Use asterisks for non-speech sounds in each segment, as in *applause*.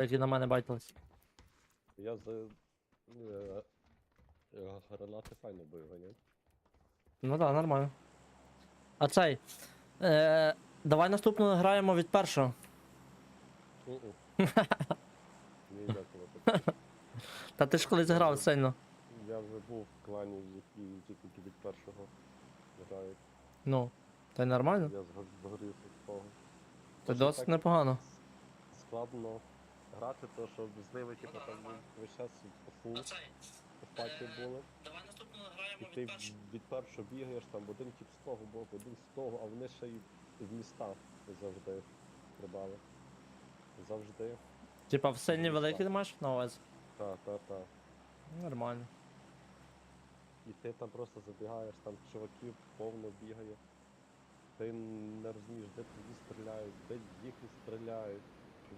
Які на мене байтились. Я за е, е, гранати файно бив, ні? Ну да, нормально. А цей. Е, давай наступно граємо від першого. Мгм. *laughs* Ні, дякую. *laughs* Та ти ж колись грав сильно. Я вже був в клані, який тільки від першого грають. Ну, та й нормально. Я згор- згорівся з того. Це що досить так непогано. Складно грати, то що з ними типу там весь час по фул, по паті були. Давай наступно І ти від першого бігаєш, там один тип з того боку, один з того, а вони ще й в містах завжди стрибали. Завжди. Типа в сильні великі ти маєш на увазі? Та, та, та. Нормально. І ти там просто забігаєш, там чуваків повно бігає. Ти не розумієш, де тобі стріляють, де їхні стріляють.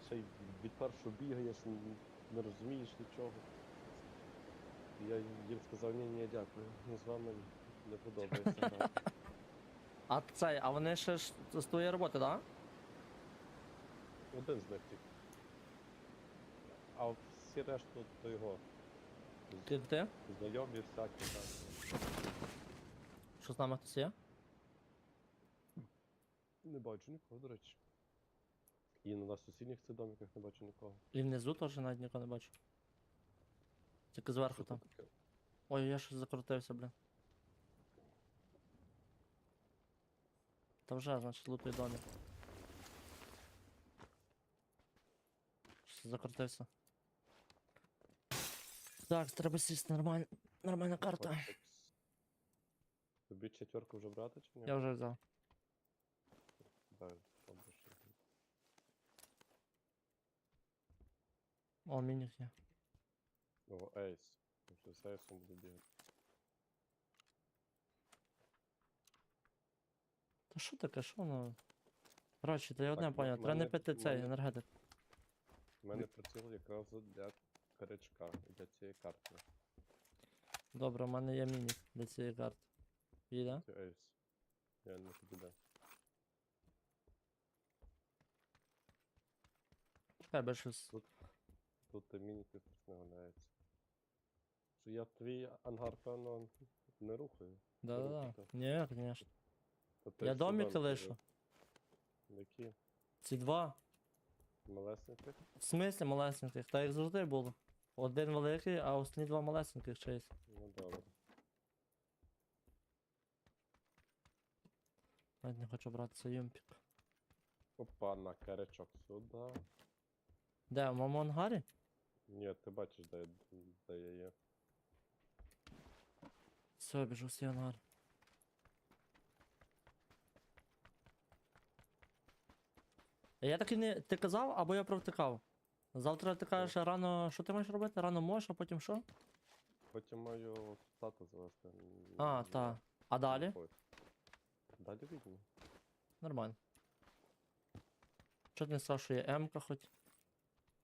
Ще й від першого бігаєш, не розумієш нічого. Я їм сказав, ні, ні, дякую, ну, з вами не подобається грати. А цей, а вони ще ж з твоєї роботи, так? Один з них тільки. А всі решту то його. Ти ти? Знайомі всякі, так. Що з нами хтось є? Не бачу нікого, до речі. І на сусідніх цих домиках не бачу нікого. І внизу теж навіть нікого не бачу. Тільки зверху Що там. таке? Ой, я щось закрутився, блін. Та вже, значить, лутий домик. Щось закрутився. Так, треба сісти, нормаль... нормальна карта. Ось, Тобі четверку вже брати чи ні? Я вже взяв. Дай, добре, що. О, мінік є. О, ейс. Я ще з ейсом буду бігати. Та що таке, що воно? Коротше, та я одне Так, поняв, треба не пити цей мене- енергетик. У мене приціл якраз для карячка, для цієї карти. Добре, у мене є мінік для цієї карти. Піде? Це ейс. Я не. Чекай, би щось. Тут ти мініки не ганяється. Що я твій ангар, певно, не рухаю. Да-да-да. Ні, звісно. Ти Я всі домики лишу. Які? Ці два. Малесенькі? В смислі малесеньких, так як завжди було. Один великий, а останні два малесеньких чись. Ну добре. Навіть не хочу брати цей юмпік. Опа, на карячок сюди. Де, в моєму ангарі? Ні, ти бачиш, де, де я є. Все, біжу в. Е, Я таки не. Ти казав, або я провтикав. Завтра ти кажеш рано. Що ти маєш робити? Рано можеш, а потім що? Потім маю тата завести. м, А, та. А далі? Далі візьму. Нормально. Що ти не сказав, що є М-ка хоч?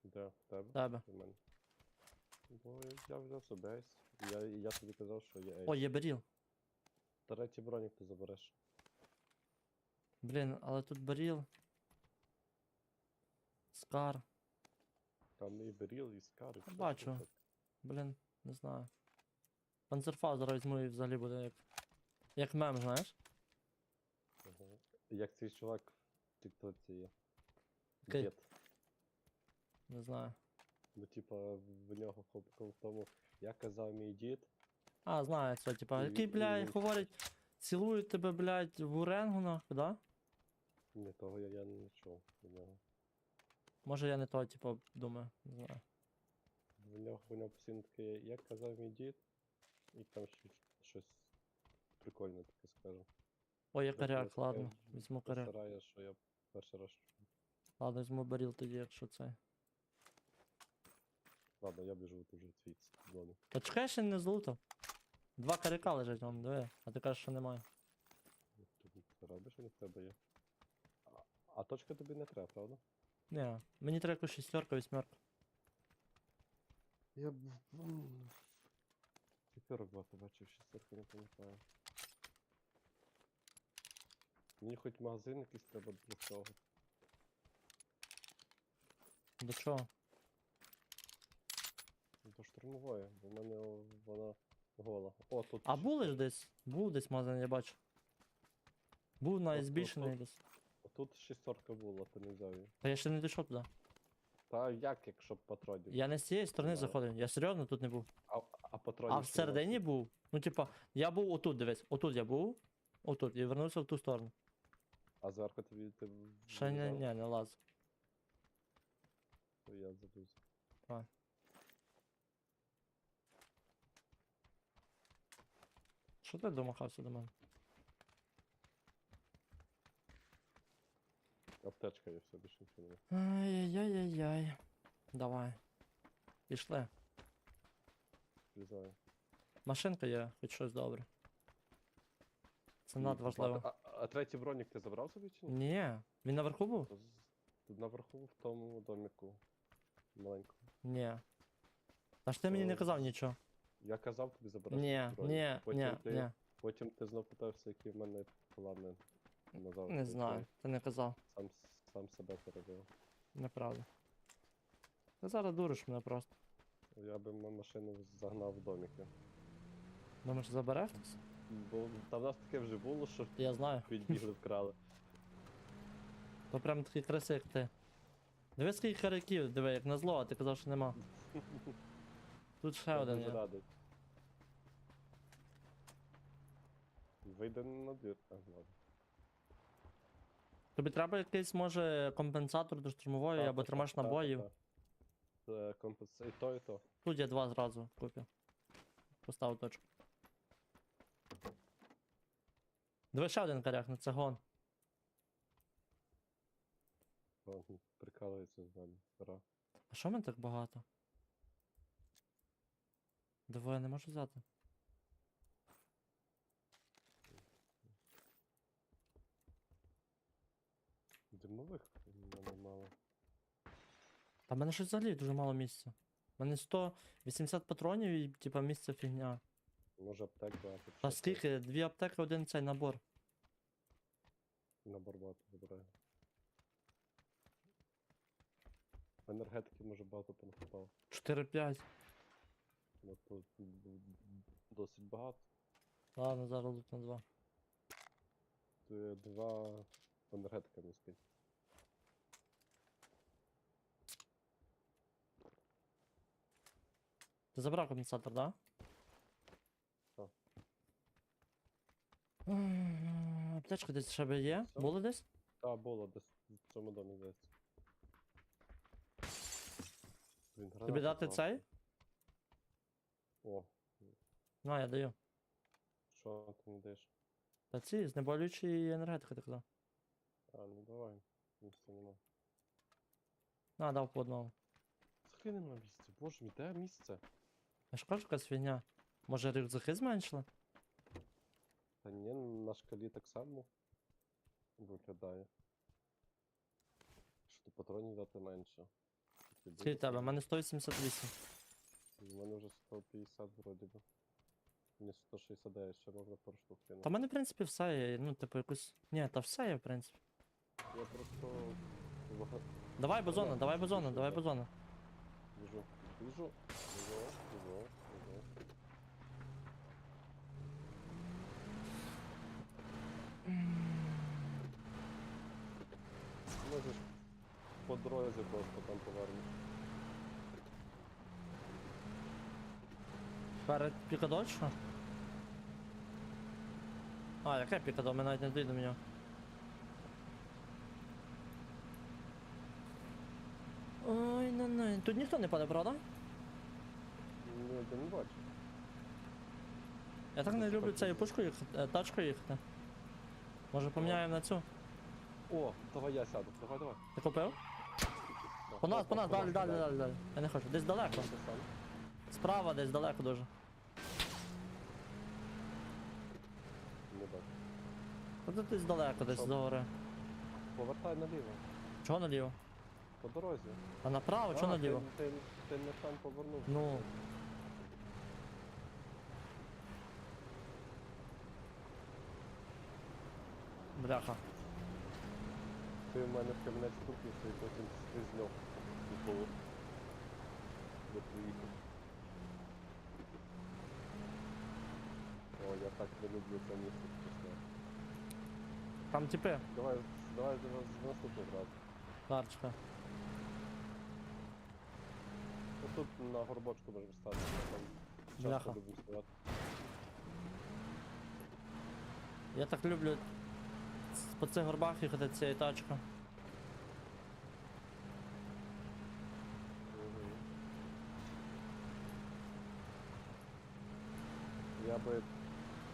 Де? В тебе? Тебе. У мене. Бо я взяв собі ейс. Я, я тобі казав, що є. О, є беріл. Третій бронік ти забереш. Блін, але тут беріл. Скар. Там і беріл, і скар, і все бачу. Блін, не знаю. Панцерфау зараз візьму і взагалі буде як. Як мем, знаєш? Ага. Як цей чувак в тіктоці є. Який? Дід. Не знаю. Ну, типа, в нього в тому. Я казав мій дід, А, знаю це, типа, який, блядь, говорить, цілують тебе, блядь, в уренгу, нахуй, да? ні, того я, я не чув від нього. Може я не то, типа, думаю, не знаю. В нього, в нього постійно таке, як казав мій дід, і там ще щось прикольне таке скажу. Ой, Трохи коряк, ладно, візьму коряк. Посирає, що я перший раз чую. Ладно, візьму баріл тоді, якщо це. Ладно, я біжу тут вже твій домик. Та чекай, ще не злутав. Два коряка лежать, вон, диви, а ти кажеш, що немає. Тут ти робиш, вони в тебе є. А, а точка тобі не треба, правда? Ні, мені треба якусь шістерка, вісьмерка. Я б. П'ятерок багато бачив, шістерки не пам'ятаю. Мені хоч магазин якийсь треба для цього. До чого? Штурмової, бо в мене вона гола. О, тут. А ще- були ж десь? Був десь магазин, я бачу. Був навіть От- збільшений тут. десь. Тут шістерка була, ти не взяв її. Та я ще не дійшов туди. Та як, якщо б патронів? Я не з цієї сторони Да. заходив, я серйозно тут не був. А, а патронів. А всередині був. Ну, типа, я був отут, дивись, отут я був, отут, і вернувся в ту сторону. А зверху тобі ти. Ще не, не, не лаз. Я забув. А. Що ти домахався до мене? Аптечка є все, більше нічого немає. Ай-яй-яй-яй. Давай. Пішли. Влізаю. Машинка є, хоч щось добре. Це надважливо. А, а, третій бронік ти забрав собі чи ні? Ні. Він наверху був? Тут наверху в тому доміку. Маленькому. Ні. Та ж ти мені не То казав нічого. Я казав тобі забирати. Ні, ні, потім ні, ти, ні. Потім ти знов питався, які в мене плани назавжди. Не знаю. Ти не казав. Сам, сам себе перебив. Неправда. Ти зараз дуриш мене просто. Я би машину загнав в доміки. Думаєш, забереш хтось? Бо там в нас таке вже було, що Я знаю. підбігли вкрали. То прям такі криси, як ти. Диви скільки харяків, диви, як на зло, а ти казав, що нема. *laughs* Тут ще Я один дуже є. радий. Вийде на двір. А, ладно. Тобі треба якийсь, може, компенсатор до штурмової, або та, набоїв. та. Це компенс... І то, і то. Тут я два зразу купив. Постав точку. Диви ще один коряк, на це гон. О, Прикалується з нами. Пора. А що в мене так багато? Двоє не можу взяти. Димових в мене мало. Та в мене щось взагалі дуже мало місця. У мене 180 патронів і типа місця фігня. Може аптек багато. Та скільки? Дві аптеки, один цей набор. На барбату забираю. Енергетики може багато понахопав. 4-5. Тут досить багато. Ладно, зараз лут на 2. Ти два енергетика не скинь. Ти забрав компенсатор, да? Так. М, Аптечка десь ще би є? Було десь? Та, було десь в цьому домі здається. Тобі дати впала. цей? О, На, я даю. що ти не даєш? Та ці, знеболюючі енергетика ти казав. А, ну давай. Місця нема. На, дав по одному. Взагалі нема місця. Боже мій, де місце? Я ж кажу, якась фігня. Може рюкзаки зменшили? Та ні, на шкалі так само виглядає. Що то патронів дати менше. Скільки в тебе? У мене 188. У мене вже 150 вроді би. Ні, 169, ще можна пару штук кинути. Та в мене, в принципі, все є. Ну, типу, якусь. Ні, та все є, в принципі. Я просто вага- Давай бозона, давай бозона, давай да. бозона. біжу. Біжу. Біжу, біжу, біжу. Можеш по дорозі просто там повернеш. Перед пікадо чи? А, яке пікадо? Ми навіть не дійдемо до нього. Ой, не не. Тут ніхто не паде, правда? Ні, я не бачу. Я так не люблю цією пушкою їхати, е, тачкою їхати. Може поміняємо на цю? О, давай я сяду. Давай, давай. Ти купив? По нас, по нас, далі, далі, далі, далі. Я не хочу. Десь далеко. Справа десь далеко дуже. Ну тут десь далеко, десь Що? з. Повертай наліво. Чого наліво? По дорозі. А направо, чого А, наліво? Ти, ти, ти не там повернув. Ну. Бляха. Ти в мене в камінець стукнувся і потім ти з нього упав. Де приїхав. О, я так не люблю це місце. Там типи, Давай, давай з з наступного разу. карточка. Отут на горбочку можемо стати, там Бляха. стояти. Я так люблю ц- по цих горбах їхати цією тачкою. Мгм. Я би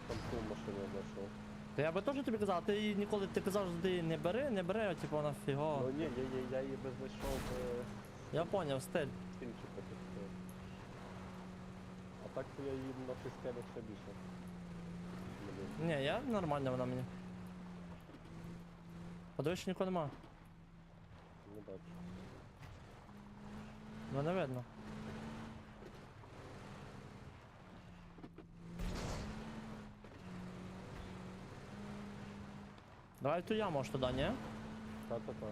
там ту машину знайшов. Та я би теж тобі казав, ти її ніколи ти казав, що ти її не бери, не бери, а типу вона фіго. Ну ні, я, я, я її би знайшов би Я поняв, стиль. стільчика під А так то я її на фіскелі ще більше. люблю. Ні, я нормально вона мені. Подивись, що нікого нема. Не бачу. Ну не видно. Давай в ту яму аж туди, ні? Та-та-та.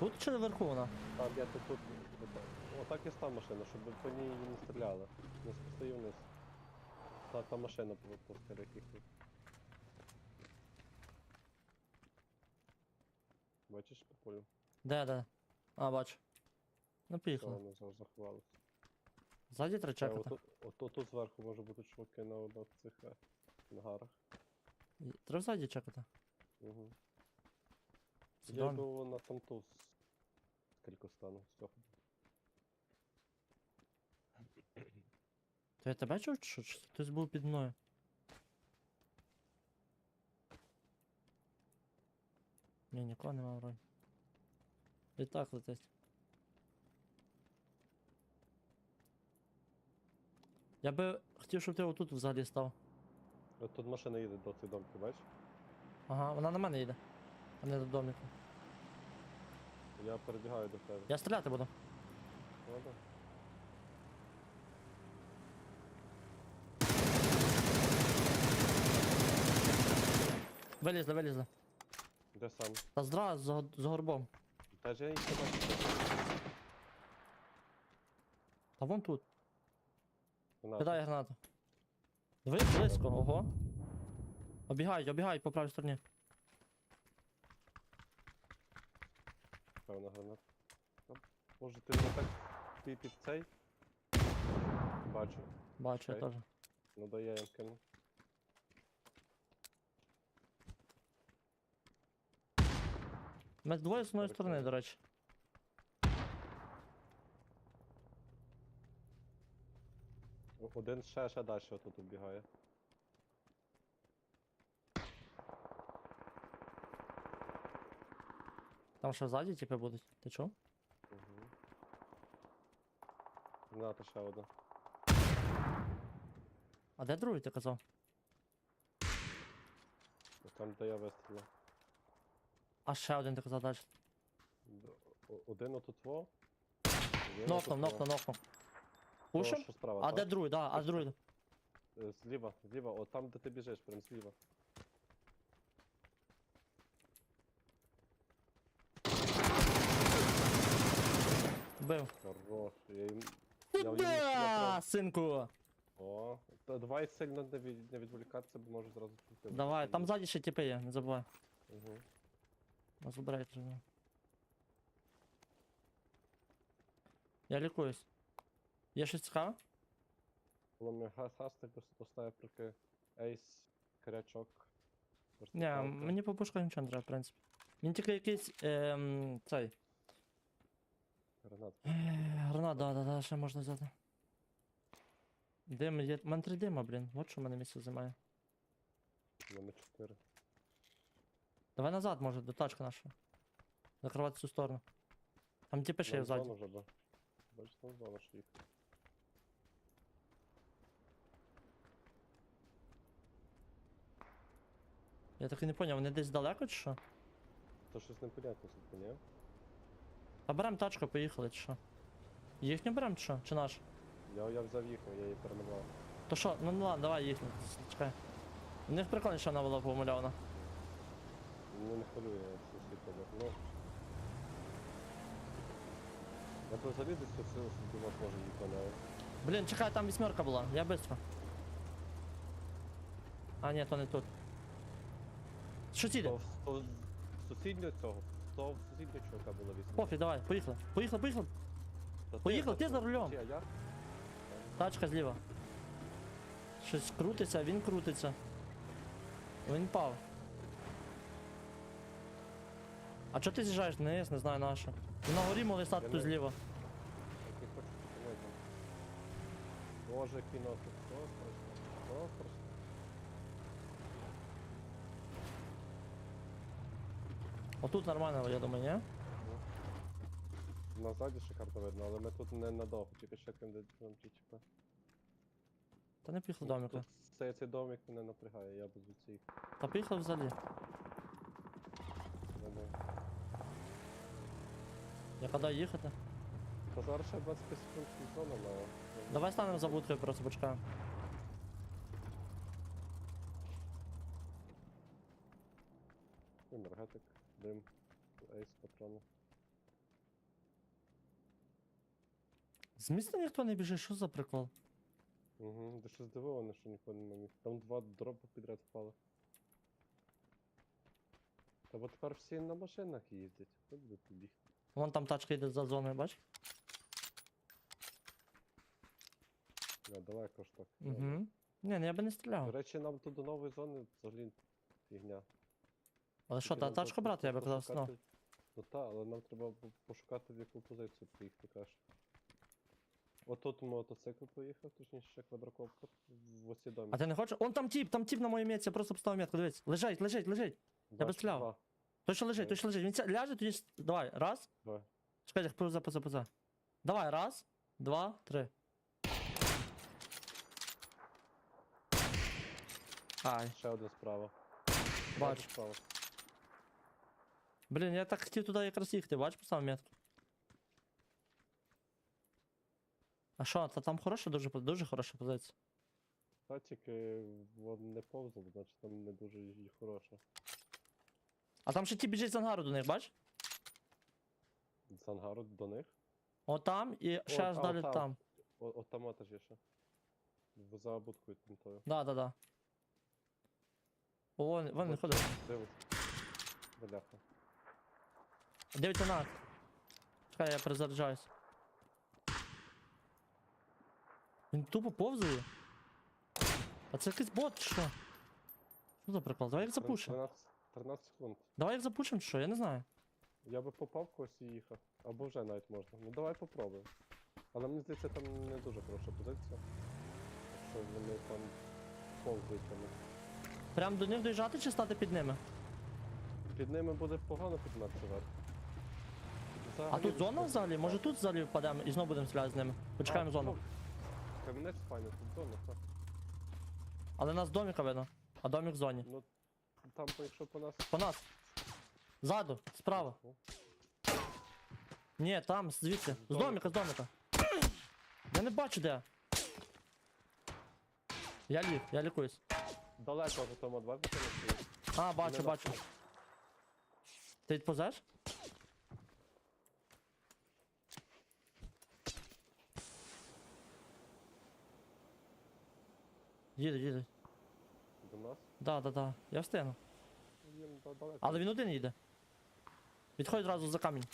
Тут чи вверху вона? Там я тут, тут отак- і став машина, щоб по ній не стріляли. Не спустив вниз. Та, та машина по, по тут. Бачиш по полю? Де, де? А, бачу. Ну Що поїхали. воно за- заховалося? Ззаді треба Е, чекати. Отут, отут, тут зверху може бути чуваки на одних цих е, ангарах. Треба ззаді чекати. Угу. Я дом. йду на тамту з скільки стану з цього. То я тебе чув, чи що? Чи хтось був під мною? Ні, нікого нема вроді. І так летить. Я би хотів, щоб ти отут взагалі став. От тут машина їде до цих домки, бачиш? Ага, вона на мене йде, а не до доміку. Я перебігаю до тебе. Я стріляти буду. Ладно. Вилізли, вилізли. Де сам? Та зразу за, за горбом. Та ж я їх не бачу. Та вон тут. Кидай гранату. Диви, близько, ого. Обігають, обігають по правій стороні. Певна граната. Та, Може ти не так ти під цей? Бачу. Бачу, я Окей. теж. Ну да я їм кину. Ми двоє з одної сторони, до речі. Один ще ще далі отут убігає. Там ще ззаді типи будуть. Ти чув? Угу. Граната ще одна. А де другий ти казав? Там де я вистрілив. А ще один ти казав далі. О- Один отут во. один Нокнув, нокнув, нокнув. Пушим? що справа, А так? де другий, да, а другий. Е, Зліва, зліва, от там, де ти біжиш, прям зліва. Бив. Хорош. Я їм. Я ньому Да, синку! О, та давай сильно не, від, не відволікатися, бо може зразу. Давай, там ззаді ще типи є, не забувай. Угу. Нас забирають вже. Я лікуюсь. Є щось цікаве? Ломі гасник поставив проки. Ейс, крячок. Ні, мені по пушках нічого не треба, в принципі. Він тільки якийсь ем, цей. Гранат. Е, Гранат, да, да, да, ще можна взяти. Дим є. У мене три дима, блін. От що мене місце займає. Номер 4. Давай назад, може, до тачки нашої. Закривати цю сторону. Там ще є ззаді. вже, да. Бачиш, там зона ж їх. Я так і не поняв, вони десь далеко чи що? То щось непонятне тут, ні? Та берем тачку, поїхали, чи що? Їхню берем чи що? Чи наш? Я, я взяв їхню, я її перемалював. То що, ну ну ладно, давай їхню. Чекай. У них прикольніше вона була помальована. Ну не хвилює я все світло. Ну. Я то десь тут сил думав, може їх навіть. Блін, чекай, там вісьмерка була, я быстро. А, ні, то не тут. Що ці То то сусіднього цього, то сусіднього чувака було вісім. Пофіг, давай, поїхали. Поїхали, поїхали. Та поїхав, ти за рулем. чи Я, я? Тачка зліва. Щось крутиться, він крутиться. Він пав. А чого ти з'їжджаєш вниз, не знаю на що. Він на горі могли стати тут зліва. Не хочу зупинити. Боже, кіно тут. О, страшно. О, страшно. Отут нормально, я думаю, ні? Назаді шикарно видно, але ми тут не надовго, тільки ще там чіпа. Та не поїхали домика. Цей, цей домик мене напрягає, я буду цей. Та поїхали взагалі. Я коли їхати? Зараз ще 25 секунд зона має. Давай станемо за будкою, просто почекаємо. Енергетик, дим, ейс, патрони. З міста ніхто не біжить, що за прикол? Угу, ти що здивований, що ніхто не міг. Там два дропи підряд впали. Та бо тепер всі на машинах їздять. Хто буде тут бігти? Вон там тачка йде за зоною, бач? Не, далеко ж так. Угу. Ні, ну я би не До стріляв. речі, нам тут до нової зони взагалі фігня. Але що, Тільки та нам тачку треба брати, я би казав, пошукати- Ну так, але нам треба бу- пошукати в яку позицію поїхати краще. Отут мотоцикл поїхав, точніше ще квадрокоптер в оці домі. А ти не хочеш? Он там тіп, там тіп на моїй метці, я просто поставив метку, дивись. Лежить, лежить, лежить. Я би стріляв. Точно лежить, точно лежить. Він ся- ляже, тоді. с- Давай, раз. Два. Чекайте, поза, поза, поза. Давай, раз, два, три. Ай, Ще один справа. Бачу. Справа. блін, я так хотів туди якраз їхати, бач, поставив метку. А що, та там хороша, дуже, по- дуже хороша позиція. Та тільки вон не повзав, значить там не дуже і хороша. А там ще ті біжить з ангару до них, бач? З ангару до них. О там і ще аж а, далі отам. там. О, от там теж є ще. За будкою там тою. Да, да, да. О, вон, вон не От, ходить. Дивись. Бляха. Дивіться на. Чекай, я перезаряджаюсь. Він тупо повзає. А це якийсь бот, чи що? Що за прикол? Давай їх запушимо. 13, 13 секунд. Давай їх запушимо, чи що? Я не знаю. Я би попав в когось і їхав. Або вже навіть можна. Ну давай попробуємо. Але мені здається, там не дуже хороша позиція. Якщо вони там повзають вони. Прям до них доїжджати чи стати під ними? Під ними буде погано піднятися вверх. А Взагалі тут зона високо. взагалі? Може тут взагалі впадемо і знову будемо стріляти з ними. Почекаємо А, зону. ну, файно, тут зона, так. Але нас доміка видно. А домік в зоні. Ну там, по- якщо по нас. По нас. Ззаду, справа. Ні, там, звідси. З Домика. з доміка. Я не бачу де. Я ліг, я лікуюсь. Далеко в тому два не стоїть. А, бачу, бачу. Ти відповзеш? Їде, їде. До нас. Да, да, да. Я встигну. Їм да- далеко. Але він один їде. Відходь одразу за камінь.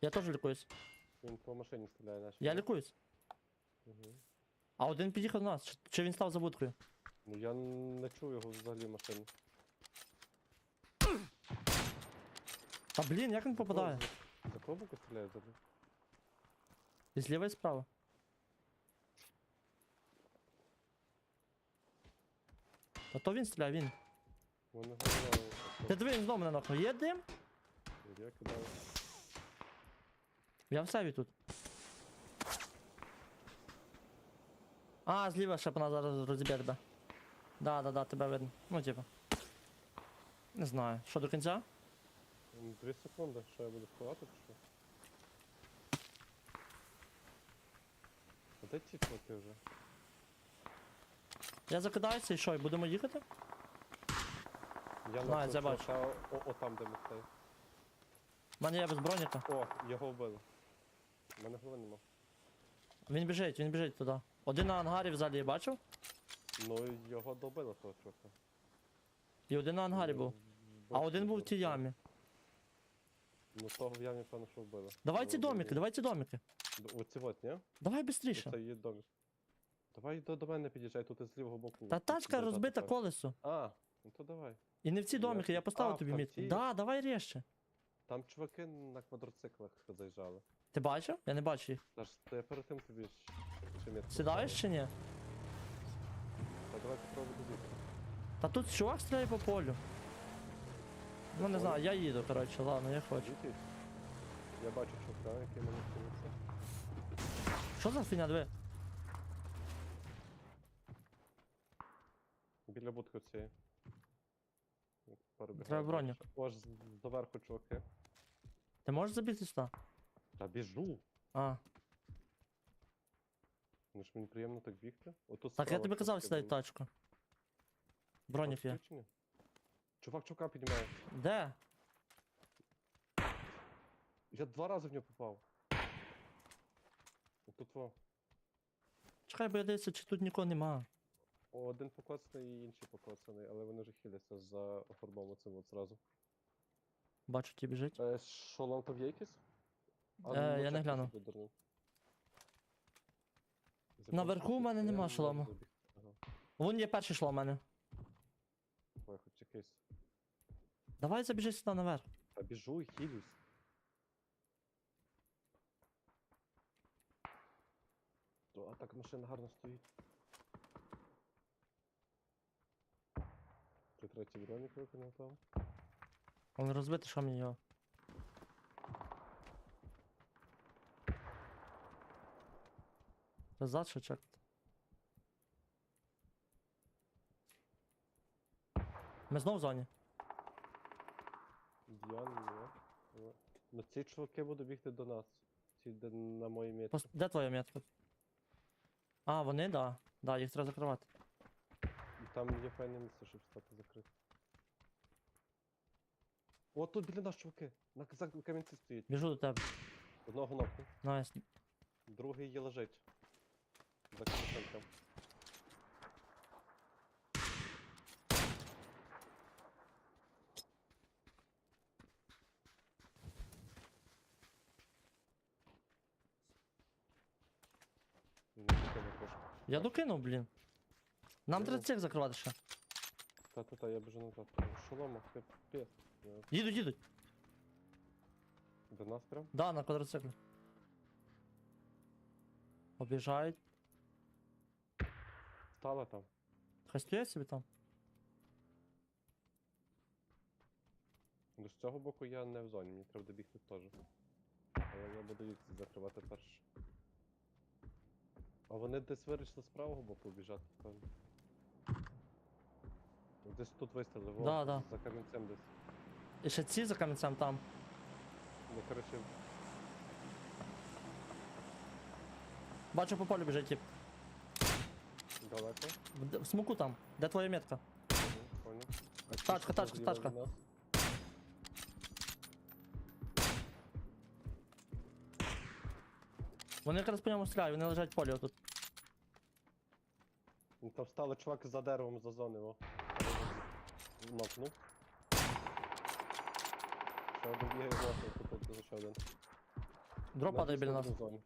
Я теж лікуюсь. Він по машині стріляє наші. Я лікуюсь. Угу. А один під'їхав до нас. Чи- Чи він став за будкою? Ну я не чую його взагалі в машині. Та блін, як він попадає? За кого боку стріляє взагалі? І зліва і справа. Та то він стріляє, він. Вони. Ти диви, він знову мене нокнув. Є дим? Я кидаю. Я в себе тут. А, зліва ще нас зараз розіб'є тебе. Да, да, да, тебе видно. Ну, типа. Не знаю. Що до кінця? М, Дві секунди, що я буду вкладати, чи що? А де ті чуваки вже? Я закидаюся і що, і будемо їхати? Я на це бачу. о, о, там, де ми стоїмо. У мене є без броніка. О, його вбили. У мене голови нема. Він біжить, він біжить туди. Один на ангарі взагалі я бачив, Ну, його добило того чувака. і один на ангарі Ну, був. А один був в тій ямі. Ну того в ямі, певно, що вбили. Давай ці Ну, домики, давай ці домики. Оці от, ні? Давай швидше. Оце є домик. Давай до, до мене під'їжджай, тут із лівого боку. Та тачка розбита так. колесо. А, ну то давай. І не в ці Я- домики, я поставив А, тобі там мітку. ті? Да, давай ріжче. Там чуваки на квадроциклах заїжджали. Ти бачив? Я не бачу їх. Та ж то я перед тим тобі ж чи метку Сідаєш чи ні? Та давай попробуй доїхати. Та тут чувак стріляє по полю. Ну не знаю, я їду, коротше, ладно, я хочу. Я бачу чувака, який мене кинеться. Що за фігня, диви? Біля будки цієї. Перебігаю Треба броню. Ось з- доверху чуваки. Ти можеш забігти сюди? Та біжу. А. Ну ж мені приємно так бігти. Отут Так я справа тобі казав чуваки сідай в були. тачку. Бронік є. Включені? Чувак чувака піднімає. Де? Я два рази в нього попав. Тут во. Чекай, бо я дивлюся, чи тут нікого нема. Один покоцаний і інший покоцаний, але вони вже хиляться за фарбом оцим от зразу. Бачу, ті біжить. Е, шолом там є якийсь? А, Е, ну, я не чекай, дурнув. Наверху в мене я нема не можу забігти. Ага. Вон є перший шло в мене. Ой, хоч якийсь. Давай забіжи сюди наверх. Та біжу і хилюсь. То, а так машина гарно стоїть. Ти третій бронік виконав там. Он розбитий, що мені його. Назад що чекати. Ми знов в зоні. Я. Ні. Ну ці чуваки будуть бігти до нас. Ці де на моїй. Пос- Де твоя метка? А, вони, да. Да, їх треба закривати. Там є файне місце, щоб стати закрити. О, тут біля нас чуваки. На к- за камінці стоїть. Біжу до тебе. Одного ногу. Найс. Другий є лежить. За не підтримує. Я докинув, блін. Нам треба цих закривати ще. Та-та-та, я біжу назад. Шолома, капець. Я- Їдуть, їдуть. До нас прям? Да, на квадроциклі. Обіжають. Стала там. Хай стоять собі там. Ну, з цього боку я не в зоні, мені треба добігти теж. Але я буду їх закривати перше. А вони десь вирішили з правого боку біжати, певно. Десь тут вистріли, во, Да, да. за камінцем десь. І ще ці за камінцем там. Ну, коротше, Бачу по полю біжить тип. далеко. В, д- в смоку там. Де твоя метка? Понял. А Тачка, що тачка, зліва тачка. нас? Вони якраз по ньому стріляють, вони лежать в полі отут. Ну, там стали чувак за деревом за зони, о. Нокнув. Ще один бігає власне, тут тут ще один. Дроп падає біля нас. Тобто.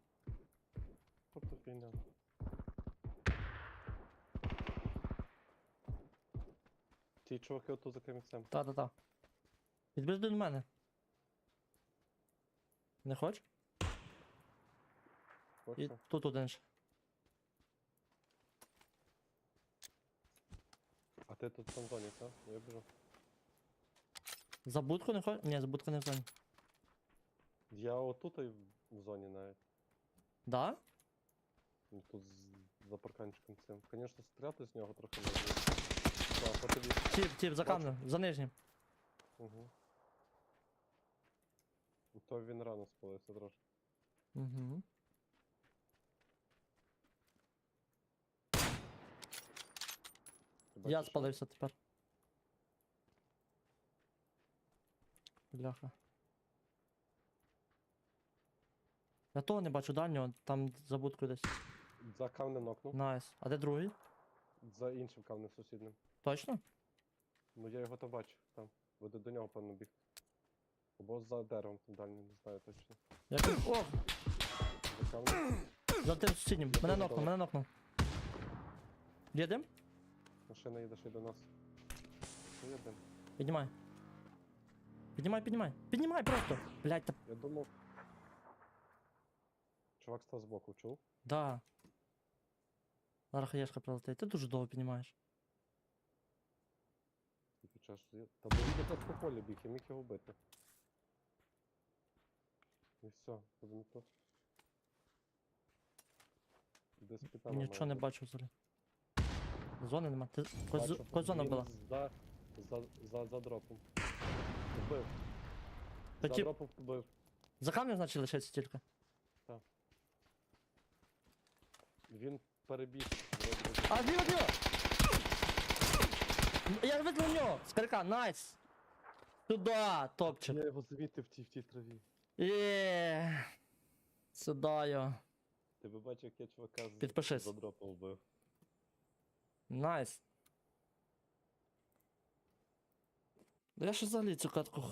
Ті чуваки отут за камінцем. Та-та-та. Підбіж до мене. Не хочеш? І Хочу. тут один ще. Ти тут цьому зоні, так? Я біжу. За будку не хочеш? Ні, за будку не в зоні. Я отут і в- в зоні навіть. Да? Ну, Тут з- за парканчиком цим. Звісно, стріляти з нього трохи можна. Так, по тобі. Тіп, тіп, за Бачу. камнем, за нижнім. Угу. То він рано спалився трошки. Угу. Я спалився тепер. Бляха. Я того не бачу дальнього, там за будкою десь. За камнем нокнув, Найс. А де другий? за іншим камнем сусідним. Точно? Ну я його то бачу, там. Буде до нього, певно, біг. Або за деревом там дальнім, не знаю точно. Я. О! За камнем. За тим сусіднім. Мене нокнув, мене нокнув. Їдем? Машина їде ще й до нас. Ну, їдем. Піднімай. Піднімай, піднімай. Піднімай просто! Блять, та... Я думав. Чувак став збоку, чув? Да. Зараз хаєшка прилетить. Ти дуже довго піднімаєш. І під час. я- Та бо він тут по полі біг, я міг його вбити. І все, буде не то. Десь питання. Нічого не бачу взагалі. Зони нема. Ти... Бачу, когось зона він була. За, за, за, за дропом. Вбив. Та За ті- дропом вбив. За камнем, значить, лишиться тільки. Він перебіг. вроде. А, зліва, зліва! Я видно нього! Скарка, найс! Сюда, топчик. Я його замітив в тій, в тій траві. Є. Сюда йо. Ти би бачив, як я чувака з Підпишись. за дропом вбив. Найс. Да я ще взагалі цю катку